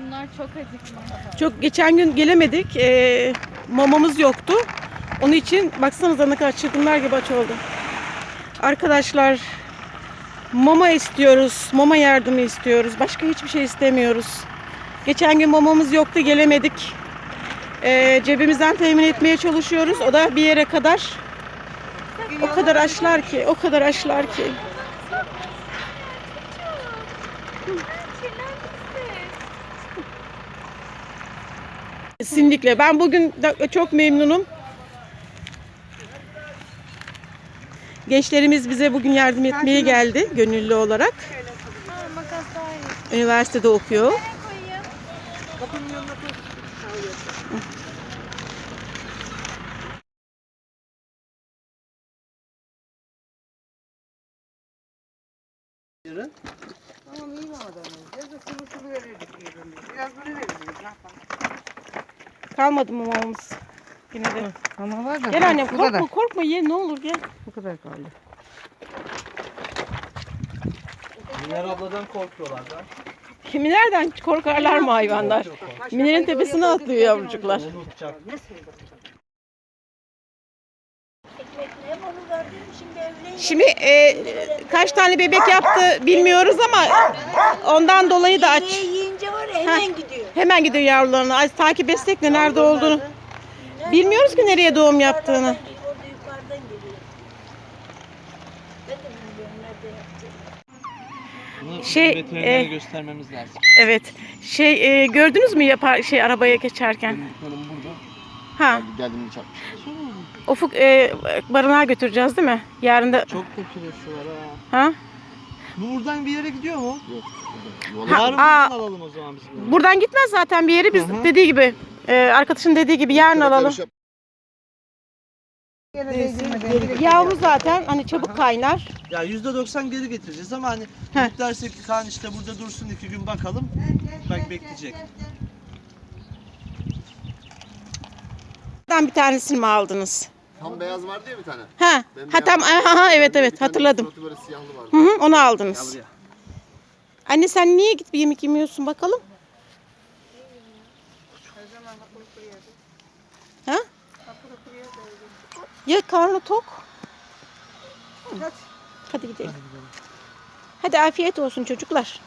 Bunlar çok acıklı. Çok geçen gün gelemedik. Ee, mamamız yoktu. Onun için baksanıza ne kadar çılgınlar gibi aç oldu. Arkadaşlar mama istiyoruz. Mama yardımı istiyoruz. Başka hiçbir şey istemiyoruz. Geçen gün mamamız yoktu gelemedik. Ee, cebimizden temin etmeye çalışıyoruz. O da bir yere kadar. O kadar açlar ki, o kadar açlar ki. Kesinlikle. Ben bugün çok memnunum. Gençlerimiz bize bugün yardım etmeye geldi gönüllü olarak. Üniversitede okuyor. Koyayım. Tamam iyi madem. Biz de sulu sulu verirdik yerine. Biraz böyle. Ne yapalım? Kalmadı mı mamamız? Yine de. Ama var da. Gel annem bu korkma kadar. korkma ye ne olur gel. Bu kadar kaldı. Miner abladan korkuyorlar da. Kimi nereden korkarlar mı hayvanlar? Minerin tepesine atlıyor yavrucuklar. Onu uçacak. Şimdi e, kaç tane bebek yaptı bilmiyoruz ama ondan dolayı da aç. yiyince var ya hemen gidiyor. Hemen gidiyor yavrularını. Az takip etsek de nerede olduğunu. Bilmiyoruz ki nereye doğum yaptığını. Orada yukarıdan geliyor. Ben de bilmiyorum nerede yaptığını. Bunu Şey, veterinere e, göstermemiz lazım. Evet. Şey e, gördünüz mü yapar şey arabaya geçerken? Benim burada. Ha. Geldiğimde çarpmış. Ufuk e, barınağa götüreceğiz değil mi? Yarın da Çok kokulusu var ha. ha? Bu buradan bir yere gidiyor mu? Yok. Ha, Yarın aa. buradan alalım o zaman biz bunu. Buradan gitmez zaten bir yeri biz Hı hı. dediği gibi e, arkadaşın dediği gibi yarın alalım. Yavru zaten hani çabuk kaynar. Ya %90 geri getireceğiz ama hani Heh. Dersek ki Kaan işte burada dursun iki gün bakalım. Bak bekleyecek. Buradan bir tanesini mi aldınız? Tam beyaz vardı ya bir tane. Ha, ha tam aha, evet Bir evet tane hatırladım. böyle siyahlı vardı. Hı hı, onu Gel aldınız. buraya. Anne sen niye gidip yemek yemiyorsun bakalım? Ha? Ya karnı tok. Hadi gidelim. Hadi afiyet olsun çocuklar.